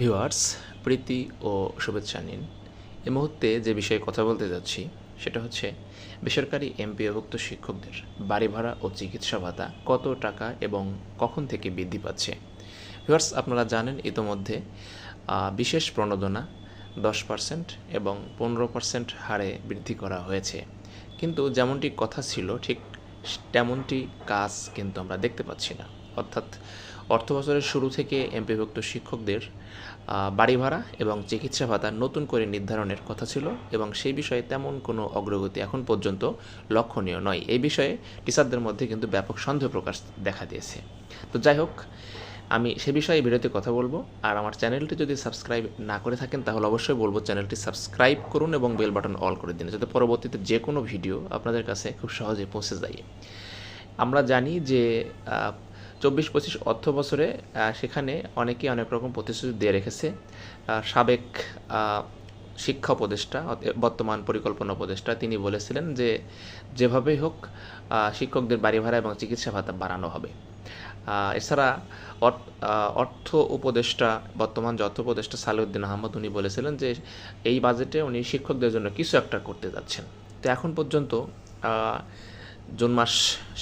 Viewers, প্রীতি ও শুভেচ্ছা নিন। এ মুহূর্তে যে বিষয়ে কথা বলতে যাচ্ছি, সেটা হচ্ছে বেসরকারি এমপিওভুক্ত শিক্ষকদের বাড়ি ভাড়া ও চিকিৎসা ভাতা কত টাকা এবং কখন থেকে বৃদ্ধি পাচ্ছে? ভিউয়ার্স, আপনারা জানেন ইতোমধ্যে বিশেষ প্রণোদনা দশ পার্সেন্ট এবং পনেরো পার্সেন্ট হারে বৃদ্ধি করা হয়েছে। কিন্তু যেমনটি কথা ছিল, ঠিক তেমনটি কাজ কিন্তু আমরা দেখতে পাচ্ছি না। অর্থাৎ অর্থ বছরের শুরু থেকে এমপিভুক্ত শিক্ষকদের বাড়ি ভাড়া এবং চিকিৎসা ভাতা নতুন করে নির্ধারণের কথা ছিল এবং সেই বিষয়ে তেমন কোনো অগ্রগতি এখন পর্যন্ত লক্ষণীয় নয়। এই বিষয়ে টিচারদের মধ্যে কিন্তু ব্যাপক সন্দেহ প্রকাশ দেখা দিয়েছে। তো যাই হোক, আমি সে বিষয়ে ভিডিওতে কথা বলব। আর আমার চ্যানেলটি যদি সাবস্ক্রাইব না করে থাকেন, তাহলে অবশ্যই বলব চ্যানেলটি সাবস্ক্রাইব করুন এবং বেল বাটন অল করে দিন, যাতে পরবর্তীতে যে কোনো ভিডিও আপনাদের কাছে খুব সহজে পৌঁছে যায়। আমরা জানি যে চব্বিশ পঁচিশ অর্থ বছরে সেখানে অনেকেই অনেক রকম প্রতিশ্রুতি দিয়ে রেখেছে। সাবেক শিক্ষা উপদেষ্টা, বর্তমান পরিকল্পনা উপদেষ্টা, তিনি বলেছিলেন যে, যেভাবেই হোক শিক্ষকদের বাড়ি ভাড়া এবং চিকিৎসা ভাতা বাড়ানো হবে। এছাড়া অর্থ উপদেষ্টা, বর্তমান যে অর্থ উপদেষ্টা সালেউদ্দিন আহমদ, উনি বলেছিলেন যে, এই বাজেটে উনি শিক্ষকদের জন্য কিছু একটা করতে যাচ্ছেন। তো এখন পর্যন্ত জুন মাস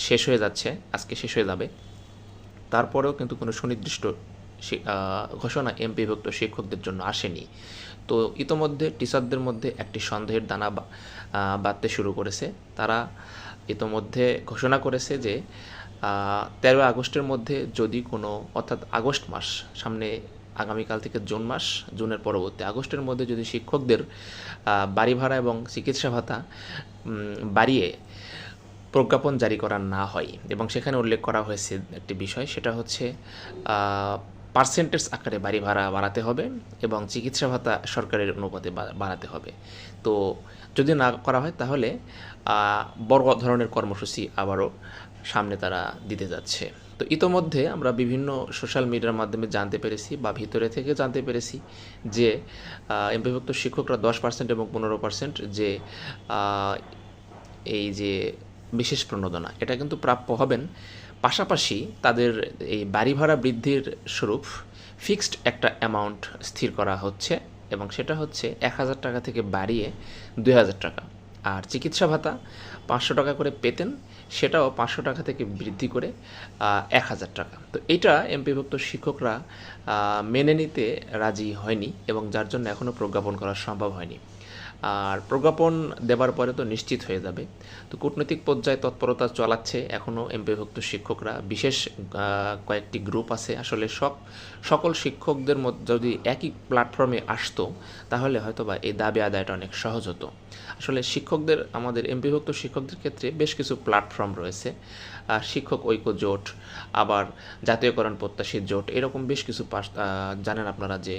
শেষ হয়ে যাচ্ছে, আজকে শেষ হয়ে যাবে। তারপরেও কিন্তু কোনো সুনির্দিষ্ট ঘোষণা এমপিভুক্ত শিক্ষকদের জন্য আসেনি। তো ইতোমধ্যে টিচারদের মধ্যে একটি সন্দেহের দানা বাঁধতে শুরু করেছে। তারা ইতোমধ্যে ঘোষণা করেছে যে তেরো আগস্টের মধ্যে যদি কোনো, অর্থাৎ আগস্ট মাস, সামনে আগামীকাল থেকে জুন মাস, জুনের পরবর্তী আগস্টের মধ্যে যদি শিক্ষকদের বাড়ি ভাড়া এবং চিকিৎসা ভাতা বাড়িয়ে প্রজ্ঞাপন জারি করা না হয়। এবং সেখানে উল্লেখ করা হয়েছে একটি বিষয়, সেটা হচ্ছে পার্সেন্টেজ আকারে বাড়ি ভাড়া বাড়াতে হবে এবং চিকিৎসা ভাতা সরকারের অনুপাতে বাড়াতে হবে। তো যদি না করা হয় তাহলে বড় ধরনের কর্মসূচি আবারও সামনে তারা দিতে যাচ্ছে। তো ইতোমধ্যে আমরা বিভিন্ন সোশ্যাল মিডিয়ার মাধ্যমে জানতে পেরেছি বা ভিতরে থেকে জানতে পেরেছি যে এমপিভুক্ত শিক্ষকরা দশ পার্সেন্ট এবং পনেরো পার্সেন্ট যে এই যে বিশেষ প্রণোদনা। এটা কিন্তু প্রাপ্য হবেন। পাশাপাশি তাদের এই বাড়ি ভাড়া বৃদ্ধির স্বরূপ ফিক্সড একটা অ্যামাউন্ট স্থির করা হচ্ছে এবং সেটা হচ্ছে এক হাজার টাকা থেকে বাড়িয়ে দুই হাজার টাকা। আর চিকিৎসা ভাতা পাঁচশো টাকা করে পেতেন, সেটাও পাঁচশো টাকা থেকে বৃদ্ধি করে এক হাজার টাকা। তো এটা এমপিভুক্ত শিক্ষকরা মেনে নিতে রাজি হয়নি এবং যার জন্য এখনও প্রজ্ঞাপন করা সম্ভব হয়নি। আর প্রজ্ঞাপন দেবার পরে তো নিশ্চিত হয়ে যাবে। তো কূটনৈতিক পর্যায়ে তৎপরতা চালাচ্ছে এখনও এমপিভুক্ত শিক্ষকরা, বিশেষ কয়েকটি গ্রুপ আছে। আসলে সব, সকল শিক্ষকদের মধ্যে যদি একই প্ল্যাটফর্মে আসতো, তাহলে হয়তো বা এই দাবি আদায়টা অনেক সহজ হতো। আসলে শিক্ষকদের, আমাদের এমপিভুক্ত শিক্ষকদের ক্ষেত্রে বেশ কিছু প্ল্যাটফর্ম রয়েছে। শিক্ষক ঐক্য জোট, আবার জাতীয়করণ প্রত্যাশী জোট, এরকম বেশ কিছু জানেন আপনারা যে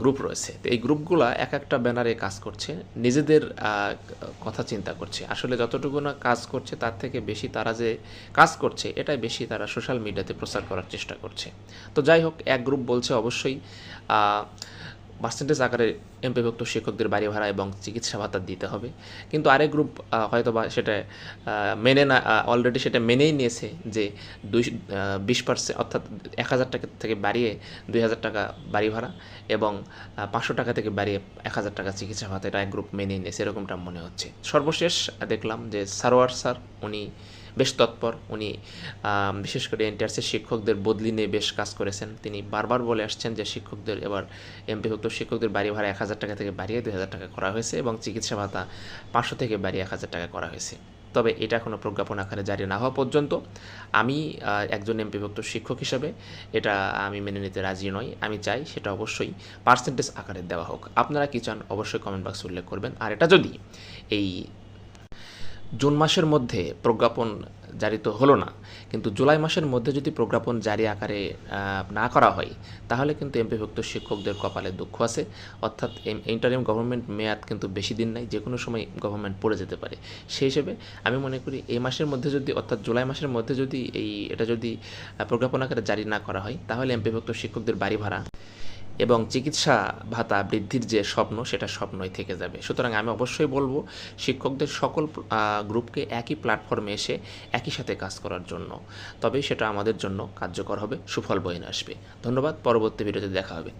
গ্রুপ রয়েছে। তো এই গ্রুপগুলা এক একটা ব্যানারে কাজ করছে, নিজেদের কথা চিন্তা করছে। আসলে যতটুকু না কাজ করছে, তার থেকে বেশি তারা যে কাজ করছে, এটাই বেশি তারা সোশ্যাল মিডিয়াতে প্রচার করার চেষ্টা করছে। তো যাই হোক, এক গ্রুপ বলছে অবশ্যই পার্সেন্টেজ আকারে এমপিভুক্ত শিক্ষকদের বাড়ি ভাড়া এবং চিকিৎসা ভাতা দিতে হবে। কিন্তু আরেক গ্রুপ হয়তো বা সেটা মেনে না অলরেডি সেটা মেনেই নিয়েছে যে দুই বিশ পার্সেন্ট অর্থাৎ এক হাজার টাকা থেকে বাড়িয়ে দুই হাজার টাকা বাড়ি ভাড়া এবং পাঁচশো টাকা থেকে বাড়িয়ে এক হাজার টাকা চিকিৎসা ভাতা এটা এক গ্রুপ মেনেই নিয়েছে, এরকমটা মনে হচ্ছে। সর্বশেষ দেখলাম যে সারোয়ার স্যার, উনি বেশ তৎপর। উনি বিশেষ করে এনটিআরসির শিক্ষকদের বদলি নিয়ে বেশ কাজ করেছেন। তিনি বারবার বলে আসছেন যে শিক্ষকদের এবার এমপিভুক্ত শিক্ষকদের বাড়ি ভাড়া এক হাজার টাকা থেকে বাড়িয়ে দুই হাজার টাকা করা হয়েছে এবং চিকিৎসা ভাতা পাঁচশো থেকে বাড়িয়ে এক হাজার টাকা করা হয়েছে। তবে এটা কোনো প্রজ্ঞাপন আকারে জারি না হওয়া পর্যন্ত আমি একজন এমপিভুক্ত শিক্ষক হিসাবে এটা আমি মেনে নিতে রাজি নই। আমি চাই সেটা অবশ্যই পার্সেন্টেজ আকারে দেওয়া হোক। আপনারা কি চান অবশ্যই কমেন্ট বক্সে উল্লেখ করবেন। আর এটা যদি এই জুন মাসের মধ্যে প্রজ্ঞাপন জারি তো হলো না। কিন্তু জুলাই মাসের মধ্যে যদি প্রজ্ঞাপন জারি আকারে না করা হয়, তাহলে কিন্তু এমপিভুক্ত শিক্ষকদের কপালে দুঃখ আছে। অর্থাৎ ইন্টারিম গভর্নমেন্ট মেয়াদ কিন্তু বেশি দিন নাই যে কোনো সময় গভর্নমেন্ট পড়ে যেতে পারে। সেই হিসেবে আমি মনে করি এই মাসের মধ্যে যদি, অর্থাৎ জুলাই মাসের মধ্যে যদি এই, এটা যদি প্রজ্ঞাপন আকারে জারি না করা হয়, তাহলে এমপিভুক্ত শিক্ষকদের বাড়ি ভাড়া এবং চিকিৎসা ভাতা বৃদ্ধির যে স্বপ্ন, সেটা স্বপ্নই থেকে যাবে। সুতরাং আমি অবশ্যই বলব, শিক্ষকদের সকল গ্রুপকে একই প্ল্যাটফর্মে এসে একই সাথে কাজ করার জন্য। তবে সেটা আমাদের জন্য কার্যকর হবে, সুফল বয়ে আসবে। ধন্যবাদ, পরবর্তী ভিডিওতে দেখা হবে।